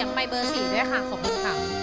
สียงไมค์เบอร์สี่ด้วยค่ะ ขอบคุณค่ะ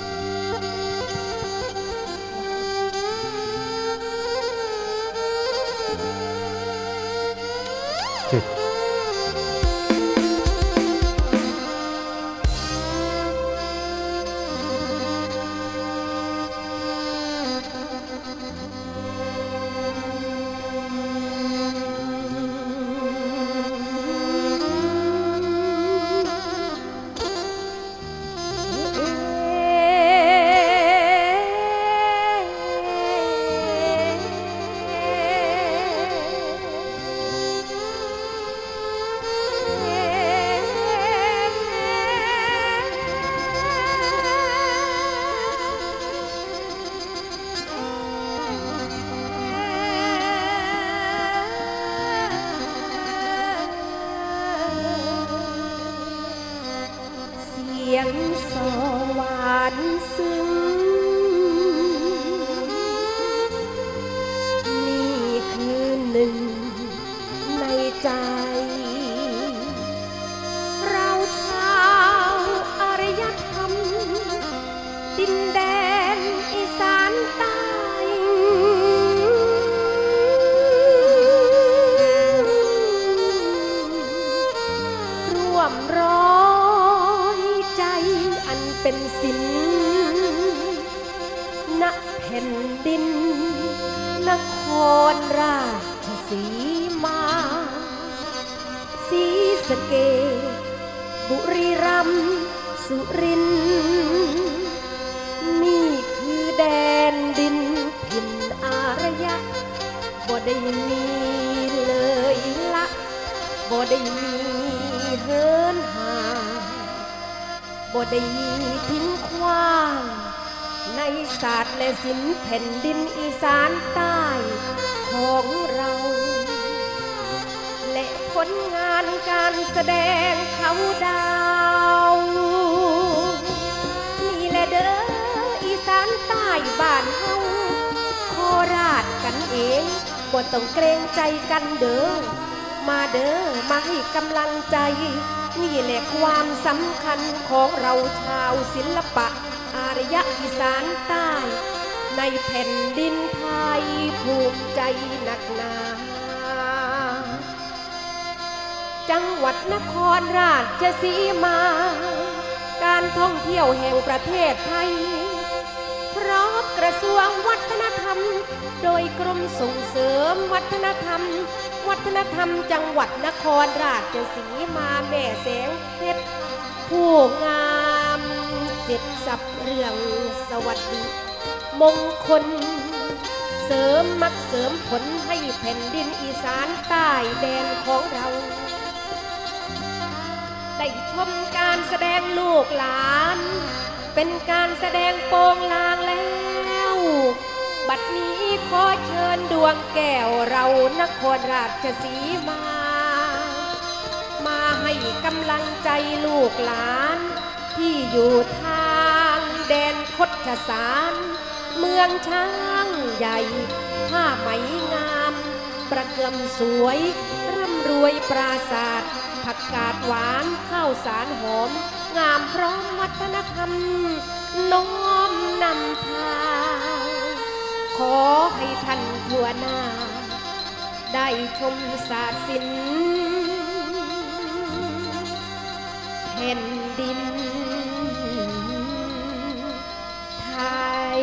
ผ่นดิน นครราชสีมาศรีสะเกษบุรีรัมย์สุรินทร์นี่คือแดนดินถิ่นอารยะ บ่ได้มีเลยละ บ่ได้มีเฮินห่างบ่ได้มีทิ้งขว้าง ในศาสตร์และศิลป์แผ่นดินอีสานใต้ของเรา และผลงานการแสดงเขาดาว นี่แหละเด้ออีสานใต้บ้านเฮาโคราชกันเองบ่ต้องเกรงใจกันเด้อมาเด้อมาให้กำลังใจ นี่แหละความสำคัญของเราชาวศิลปะ อารยะอีสานใต้ ในแผ่นดินไทยภูมิใจหนักหนา จังหวัดนครราชสีมา การท่องเที่ยวแห่งประเทศไทย พร้อมกระทรวงวัฒนธรรม โดยกรมส่งเสริมวัฒนธรรม วัฒนธรรมจังหวัดนครราชสีมาแม่แสงเพชรผู้งาม เจ็ดสับเรื่องสวัสดีมงคล เสริมมักเสริมผลให้แผ่นดินอีสานใต้แดนของเรา ได้ชมการแสดงลูกหลาน เป็นการแสดงโปงลางแล้ว บัดนี้ขอเชิญดวงแก้วเรานครราชสีมา มาให้กำลังใจลูกหลานที่อยู่ แดนคดสารเมืองช้างใหญ่ ผ้าไหมงาม ประเกือมสวย ร่ำรวยปราศาสตร์ผักกาดหวานข้าวสารหอม งามพร้อมวัฒนธรรม น้อมนำพางขอให้ท่านทั่วหน้า ได้ชมศาสตร์ศิลป์แผ่นดิน ย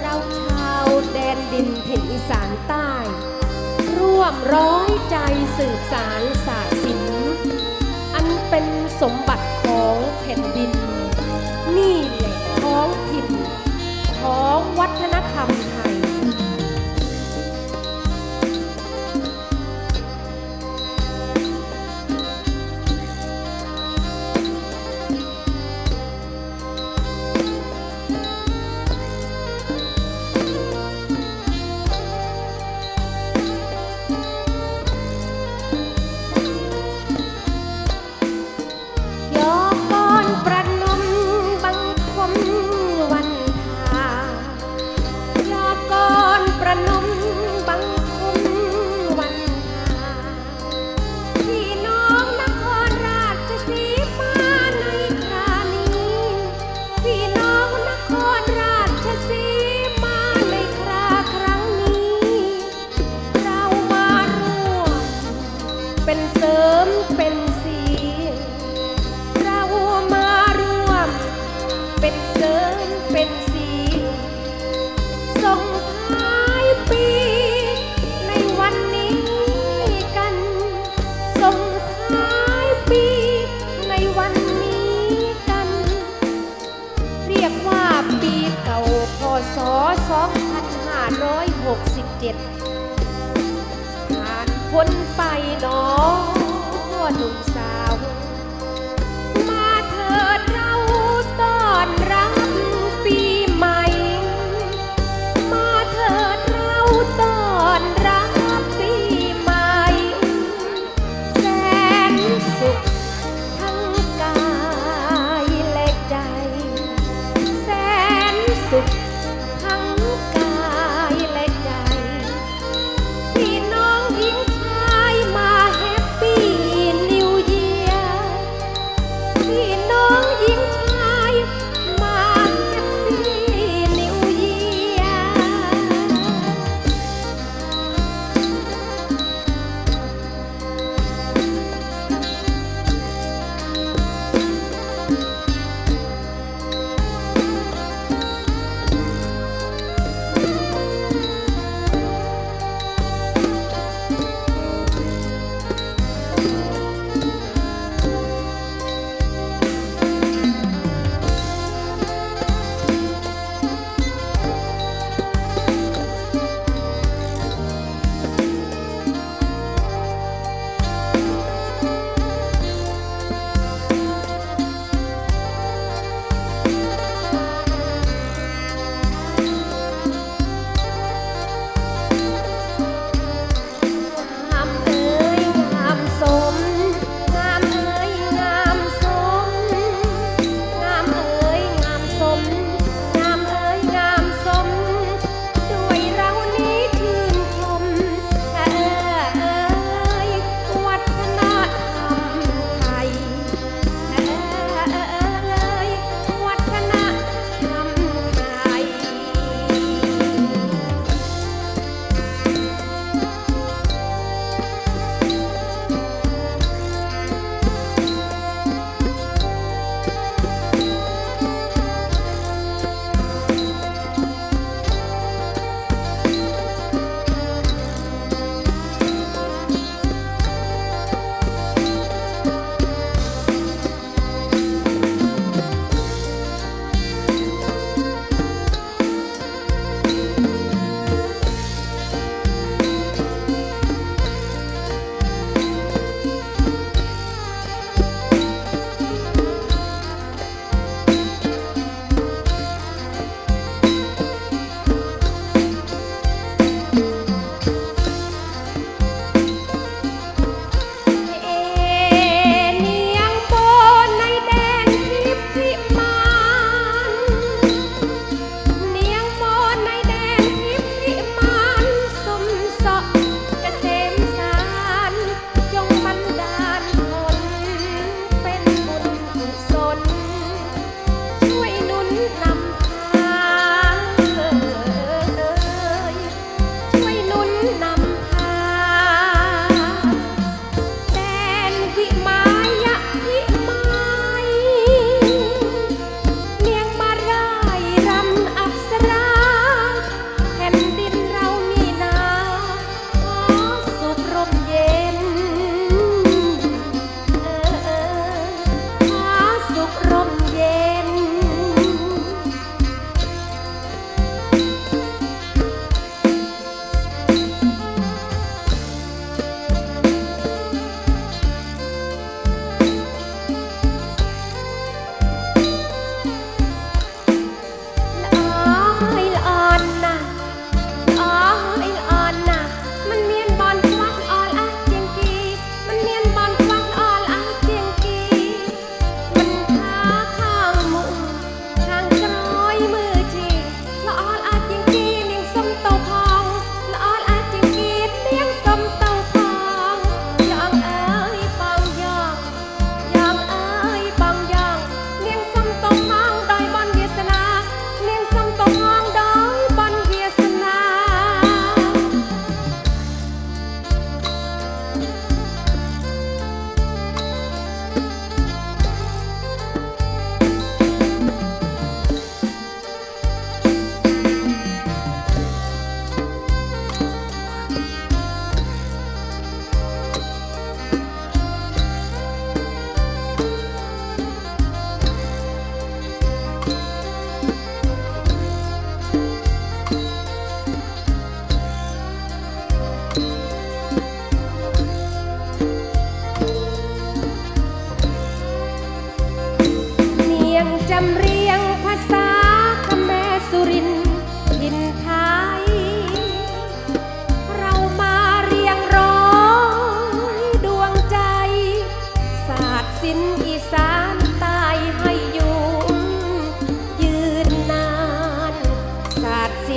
เราชาวแดนดินถิ่นอีสานใต้ ร้อยใจสืบสารศาสตร์ศิลป์อันเป็นสมบัติของแผ่นดิน นี่แหละท้องถิ่นของวัฒน พ้นไปหนอหนุ่มส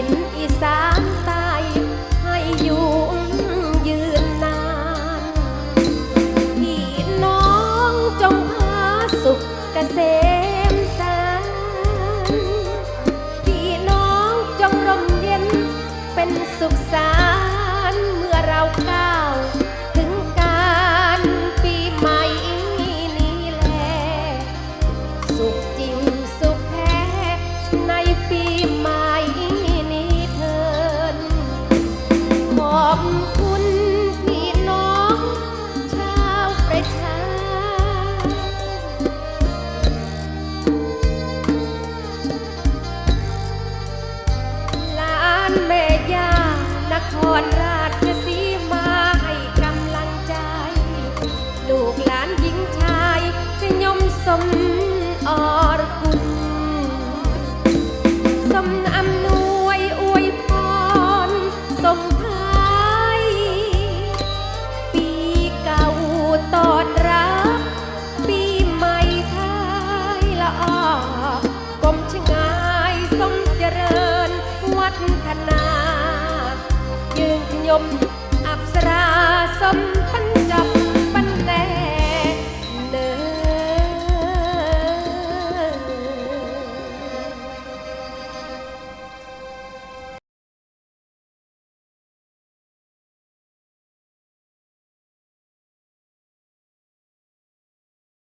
นอีสาน ม อักษราสมพันจับ